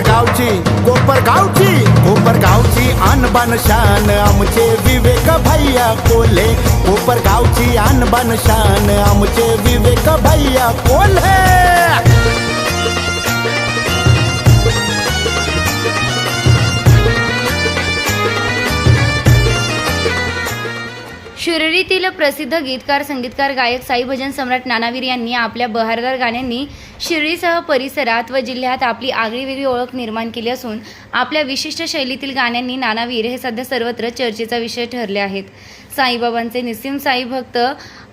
कोपरगावची कोपरगावची कोपरगावची आणबान शान. आमचे विवेक भैया कोल्हे. कोपरगावची आणबान शान. आमचे विवेक भैया कोल्हे. प्रसिद्ध गीतकार संगीतकार गायक साई भजन सम्राट नानावीर यांनी आपल्या बहारदार गाण्यांनी शिर्डीसह परिसरात व जिल्ह्यात आपली आगळीवेगळी ओळख निर्माण केली असून आपल्या विशिष्ट शैलीतील गाण्यांनी नानावीर हे सध्या सर्वत्र चर्चेचा विषय ठरले आहेत. साईबाबांचे निस्सिम साई भक्त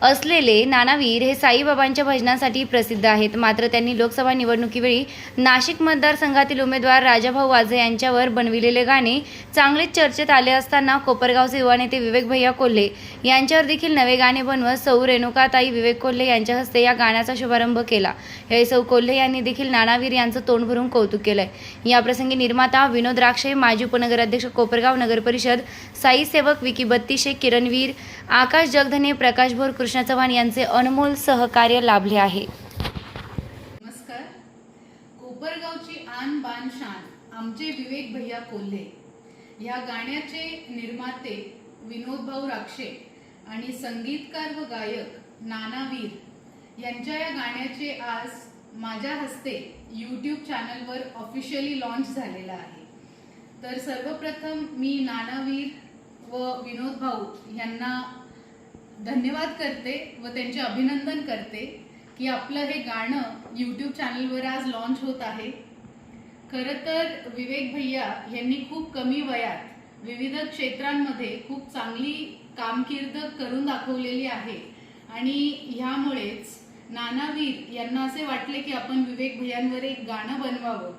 असलेले नानावीर हे साईबाबांच्या भजनासाठी प्रसिद्ध आहेत. मात्र त्यांनी लोकसभा निवडणुकीवेळी नाशिक मतदारसंघातील उमेदवार राजाभाऊ वाझे यांच्यावर बनविलेले गाणे चांगलेच चर्चेत आले असताना कोपरगावचे युवा नेते विवेक भैया कोल्हे यांच्यावर देखील नवे गाणे बनवत सौ रेणुकाताई विवेक कोल्हे यांच्या हस्ते या गाण्याचा शुभारंभ केला. यावेळी सौ कोल्हे यांनी देखील नानावीर यांचं तोंड भरून कौतुक केलंय. याप्रसंगी निर्माता विनोद राक्षे माजी उपनगराध्यक्ष कोपरगाव नगर परिषद साई सेवक विकी बत्तीशे किरणवीर आकाश जगधने प्रकाश भोर कृष्ण चव्हाण यांचे अनमोल सहकार्य लाभले आहे. नमस्कार. कोपरगावची आन बान शान आमचे विवेक भैया कोल्हे. या गाण्याचे निर्माते विनोद भाऊ राक्षे आणि संगीतकार व गायक नानावीर यांच्या या गाण्याचे आज माझ्या हस्ते यूट्यूब चॅनलवर ऑफिशियली लॉन्च झालेला आहे. तर सर्वप्रथम मी नानावीर व विनोद भाऊ यांना धन्यवाद करते व त्यांचे अभिनंदन करते की आपलं हे गाणं यूट्यूब चॅनलवर आज लॉन्च होत आहे. खरं तर विवेक भैया यांनी खूप कमी वयात विविध क्षेत्रांमध्ये खूप चांगली कामकीर्द करून दाखवलेली आहे. आणि ह्यामुळेच नानावीर यांना असे वाटले की आपण विवेक भैयांवर एक गाणं बनवावं.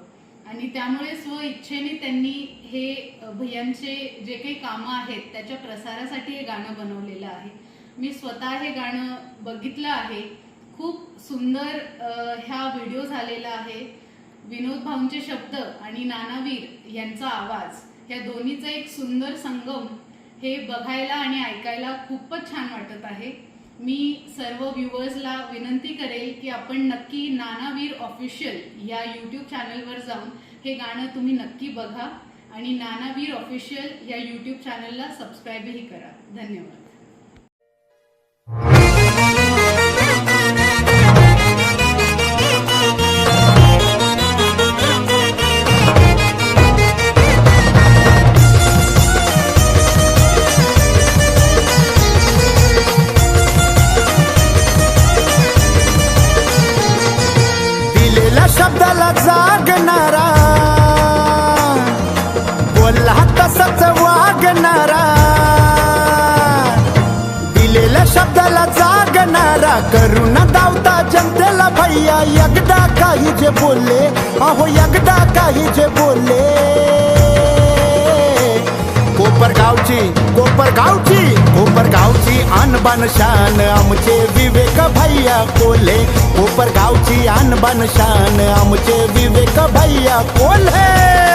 आणि त्यामुळे स्व इच्छेने त्यांनी हे भैयांचे जे काही कामं आहेत त्याच्या प्रसारासाठी हे गाणं बनवलेलं आहे. मी स्वतः हे गाणं बघितलं आहे. खूप सुंदर ह्या व्हिडिओ झालेला आहे. विनोद भाऊंचे शब्द आणि नानावीर यांचा आवाज या दोन्हीचा एक सुंदर संगम हे बघायला आणि ऐकायला खूपच छान वाटत आहे. मी सर्व व्ह्युअर्सला विनंती करेल की आपण नक्की नानावीर ऑफिशियल या यूट्यूब चॅनलवर जाऊन हे गाणं तुम्ही नक्की बघा आणि नानावीर ऑफिशियल या यूट्यूब चॅनलला सबस्क्राईबही करा. धन्यवाद. नारा करुणा दावता जनतेला भैया एकदा काही जे बोलले अहो एकदा काही जे बोलले. कोपरगावची कोपरगावची कोपरगावची आणबान शान आमचे विवेक भैया कोले. कोपरगावची आणबान शान आमचे विवेक भैया कोले.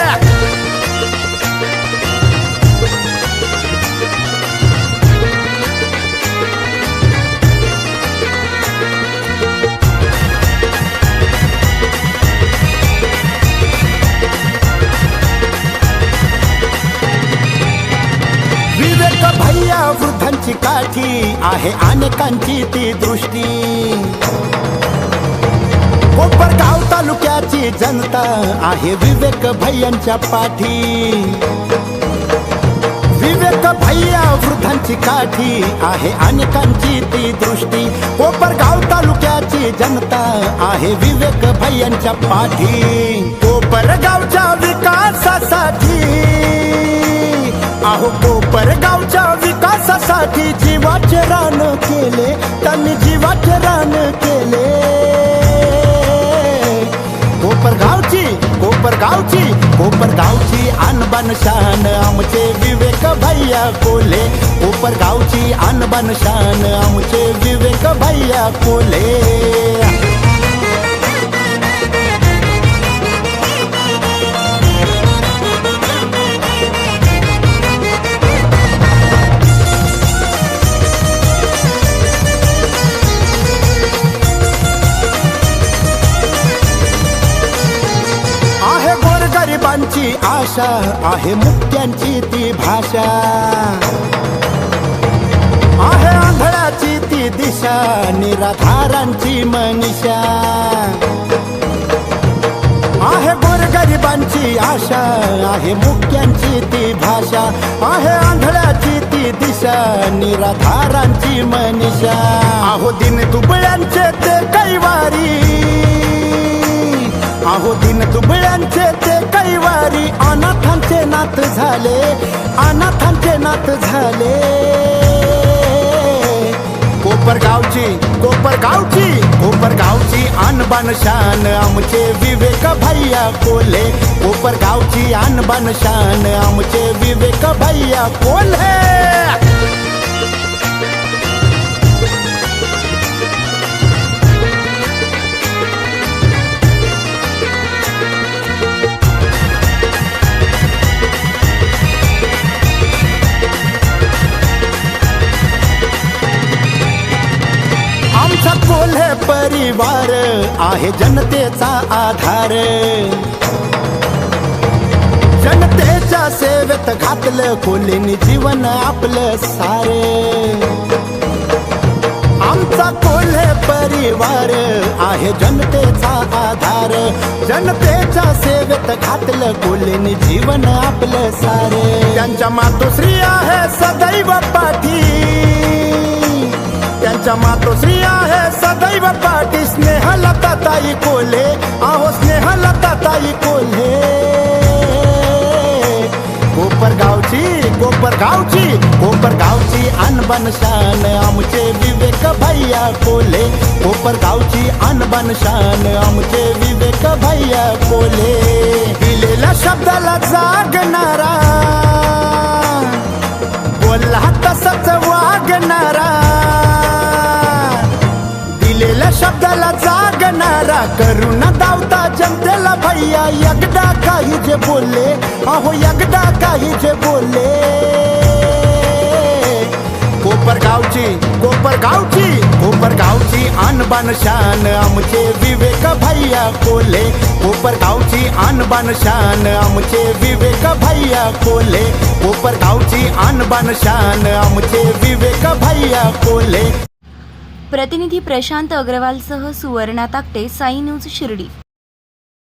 वृद्धांची काठी आहे अनेकांची ती दृष्टी. कोपरगाव तालुक्याची जनता आहे विवेक भैयांच्या पाठी. विवेक भैया वृद्धांची काठी आहे अनेकांची ती दृष्टी. कोपरगाव तालुक्याची जनता आहे विवेक भैयांच्या पाठी. कोपरगावच्या विकासासाठी. अहो कोपरगावच्या विकासासाठी जीवाचे रान केले त्यांनी जीवाचे रान केले. कोपरगावची कोपरगावची कोपरगावची अनबन शान आमचे विवेक भैया कोले. कोपरगावची अनबन शान आमचे विवेक भैया कोले. आशा आहे मुक्त्यांची ती भाषा. आहे आंधळाची ती दिशा निराधारांची मनीषा. आहे गोरगरिबांची आशा आहे मुक्त्यांची ती भाषा. आहे आंधळाची ती दिशा निराधारांची मनीषा. आहो दिन दुबळ्यांचे ते कैवारी. आहो दिन दुबळ्यांचे ते कैवारी अनाथांचे नात झाले अनाथांचे नात झाले. कोपरगावची कोपरगावची कोपरगावची आणबान शान आमचे विवेक भैया कोले. कोपरगावची आणबान शान आमचे विवेक परिवार आहे जनतेचा आधार. जनतेच्या सेवेत घातलं कोल्हेनी जीवन आपलं सारे. आमचा कोल्हे परिवार आहे जनतेचा आधार. जनतेच्या सेवेत घातलं कोल्हेनी जीवन आपलं सारे. त्यांच्या मातोश्री आहे सदैव पाठी. त्यांच्या मातोश्री आहे सदैव पाठी स्नेहलता ताई कोल्हे। आहो स्नेहलता ताई कोल्हे। कोपरगावची कोपरगावची कोपरगावची अनबन शान आमचे विवेक भैया कोल्हे। कोपरगावची अनबन शान आमचे विवेक भैया कोल्हे। दिलेला शब्द भैया एकदा काही जे बोलले अहो एकदा काही जे बोलले. कोपरगावची कोपरगावची कोपरगावची आणबान शान आमचे विवेक भैया कोल्हे कोपरगावची आणबान शान आमचे विवेक भैया कोल्हे कोपरगावची आणबान शान आमचे विवेक भैया कोले. प्रतिनिधी प्रशांत अग्रवालसह सुवर्णा ताकटे साई न्यूज शिर्डी.